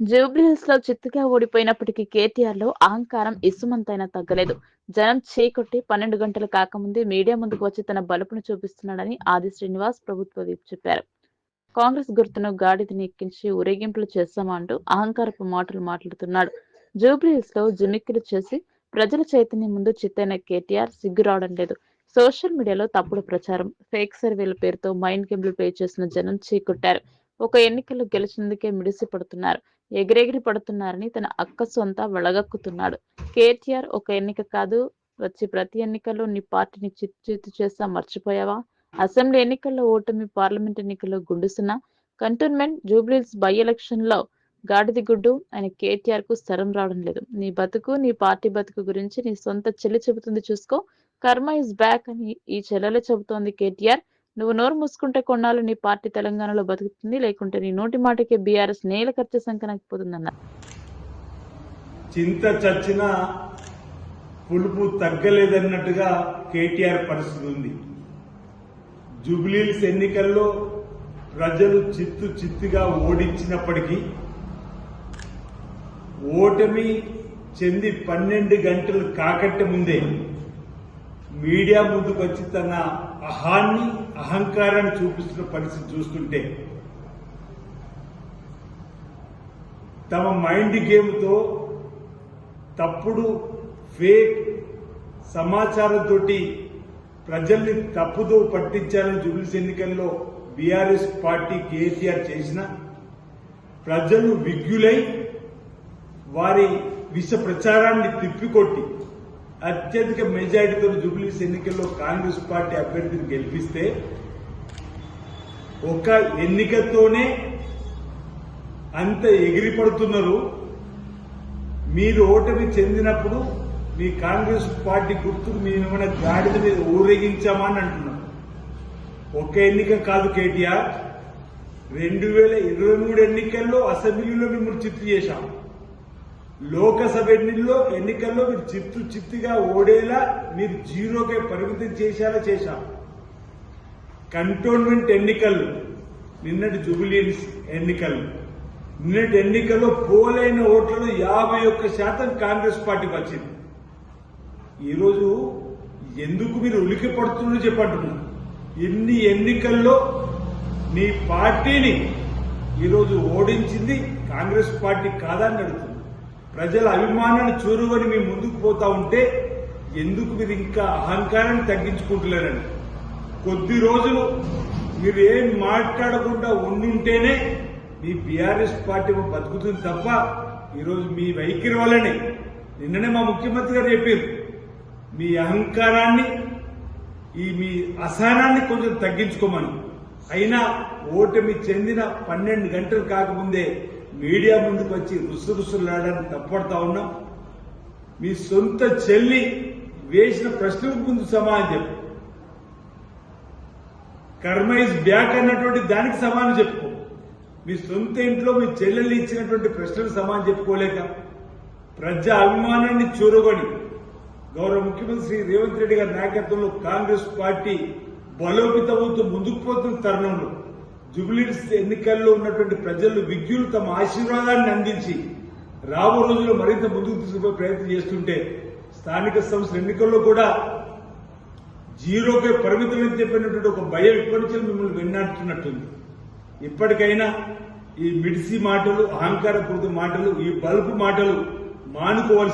జూబ్లీహిల్స్లో చిత్తుగా ఓడిపోయినప్పటికీ కేటీఆర్లో అహంకారం ఇసుమంతైనా తగ్గలేదు. జనం చీకొట్టి పన్నెండు గంటలు కాకముందే మీడియా ముందుకు వచ్చి తన బలుపును చూపిస్తున్నాడని ఆది శ్రీనివాస్ ప్రభుత్వ విప్ చెప్పారు. కాంగ్రెస్ గుర్తును గాడిదని ఎక్కించి ఊరేగింపులు చేస్తామంటూ అహంకారపు మాటలు మాట్లాడుతున్నాడు. జూబ్లీహిల్స్లో జిమిక్కిలు చేసి ప్రజల చైతన్యం ముందు చిత్తైన కేటీఆర్ సిగ్గు రావడం లేదు. సోషల్ మీడియాలో తప్పుడు ప్రచారం ఫేక్ సర్వేల పేరుతో మైండ్ గేమ్లు ప్లే చేసిన జనం చీకొట్టారు. ఒక ఎన్నికలు గెలిచినందుకే మిడిసి పడుతున్నారు. ఎగిరెగిరి పడుతున్నారని తన అక్క సొంత వెళగక్కుతున్నాడు కేటీఆర్ ఒక ఎన్నిక కాదు. వచ్చి ప్రతి ఎన్నికల్లో నీ పార్టీని చిత్తు చేస్తా మర్చిపోయావా? అసెంబ్లీ ఎన్నికల్లో ఓటమి పార్లమెంట్ ఎన్నికల్లో గుండుసున్నా? కంటోన్మెంట్ జూబ్లీస్ బై ఎలక్షన్లో గాడిది గుడ్డు ఆయన కేటీఆర్కు స్థరం రావడం లేదు. నీ బతుకు నీ పార్టీ బతుకు గురించి నీ సొంత చెల్లి చెబుతుంది చూసుకో. కర్మ ఇస్ బ్యాక్ అని ఈ చెల్లెలు చెబుతోంది కేటీఆర్. నువ్వు నోరు మూసుకుంటే కొన్నాళ్ళు నీ పార్టీ తెలంగాణలో బతుకుతుంది లేకుంటే నీ నోటి మాటకే బీఆర్ఎస్ నేల ఖర్చు సంకనకపోతుందన్న చింత చచ్చిన పులుపు తగ్గలేదన్నట్టుగా కేటీఆర్ పరిస్థితి ఉంది. జూబ్లీల్స్ ఎన్నికల్లో ప్రజలు చిత్తు చిత్తుగా ఓడించినప్పటికీ ఓటమి చెంది పన్నెండు గంటలు కాకట్టే ముందే మీడియా ముందుకు వచ్చి తన అహాన్ని అహంకారాన్ని చూపిస్తున్న పరిస్థితి చూస్తుంటే తమ మైండ్ గేమ్తో తప్పుడు ఫేక్ సమాచారంతో ప్రజల్ని తప్పుదో పట్టించాలని జూబ్లీస్ ఎన్నికల్లో బీఆర్ఎస్ పార్టీ కేసీఆర్ చేసిన ప్రజలు విజ్ఞులై వారి విష ప్రచారాన్ని తిప్పికొట్టి అత్యధిక మెజారిటీతో జూబ్లీస్ ఎన్నికల్లో కాంగ్రెస్ పార్టీ అభ్యర్థిని గెలిపిస్తే ఒక ఎన్నికతోనే అంత ఎగిరిపడుతున్నారు. మీరు ఓటమి చెందినప్పుడు మీ కాంగ్రెస్ పార్టీ గుర్తుకు మేమేమైనా ఏమైనా గాడిద మీద ఊరేగించామని అంటున్నాం. ఒక్క ఎన్నిక కాదు కేటీఆర్. రెండు వేల ఇరవై మూడు ఎన్నికల్లో అసెంబ్లీలో మిమ్మల్ని చిత్తు చేశాము లోకసభ ఎన్నిల్లో ఎన్నికల్లో మీరు చిత్తు చిత్తుగా ఓడేలా మీరు జీరోకే పరిమితం చేసేలా చేశాం. కంటోన్మెంట్ ఎన్నికలు నిన్నటి జూబిలియన్స్ ఎన్నికలు. నిన్నటి ఎన్నికల్లో పోలైన ఓట్లలో యాభై ఒక్క శాతం కాంగ్రెస్ పార్టీకి వచ్చింది ఈరోజు ఎందుకు మీరు ఉలికి పడుతుందో చెప్పంటున్నారు? ఎన్ని ఎన్నికల్లో నీ పార్టీని ఈరోజు ఓడించింది కాంగ్రెస్ పార్టీ కాదని అడుగుతుంది ప్రజల అభిమానాన్ని చూరువని మీ ముందుకు పోతా ఉంటే ఎందుకు మీరు ఇంకా అహంకారాన్ని తగ్గించుకుంటలేరని కొద్ది రోజులు మీరు ఏం మాట్లాడకుండా ఉండుంటేనే మీ బీఆర్ఎస్ పార్టీ బతుకుతుంది తప్ప ఈరోజు మీ వైఖరి వల్లనే. నిన్ననే మా ముఖ్యమంత్రి గారు చెప్పారు మీ అహంకారాన్ని ఈ మీ అసహనాన్ని కొంచెం తగ్గించుకోమని. అయినా ఓటమి చెందిన పన్నెండు గంటలు కాకముందే మీడియా ముందుకు వచ్చి రుసురుసులాడని తప్పడతా ఉన్నాం. మీ సొంత చెల్లి వేసిన ప్రశ్నలకు ముందు సమాధానం చెప్పు. కర్మ ఇస్ బ్యాక్ అన్నటువంటి దానికి సమాధానం చెప్పుకో మీ సొంత ఇంట్లో మీ చెల్లెలు ఇచ్చినటువంటి ప్రశ్నలు సమాధానం చెప్పుకోలేక ప్రజా అభిమానాన్ని చూరగొని గౌరవ ముఖ్యమంత్రి శ్రీ రేవంత్ రెడ్డి గారి నాయకత్వంలో కాంగ్రెస్ పార్టీ బలోపేతమవుతూ ముందుకు పోతున్న తరుణంలో జుబిలీస్ ఎన్నికల్లో ఉన్నటువంటి ప్రజలు విజ్ఞులు తమ ఆశీర్వాదాన్ని అందించి రాబో రోజుల్లో మరింత ముందుకు తీసుకుపోయే ప్రయత్నం చేస్తుంటే స్థానిక సంస్థల ఎన్నికల్లో కూడా జీరోకే పరిమితమని చెప్పినటువంటి ఒక భయం ఇప్పటి నుంచి మిమ్మల్ని వెన్నాడుతున్నట్టుంది ఇప్పటికైనా ఈ మిడిసి మాటలు అహంకారపూరిత మాటలు ఈ బల్బు మాటలు మానుకోవాల్సి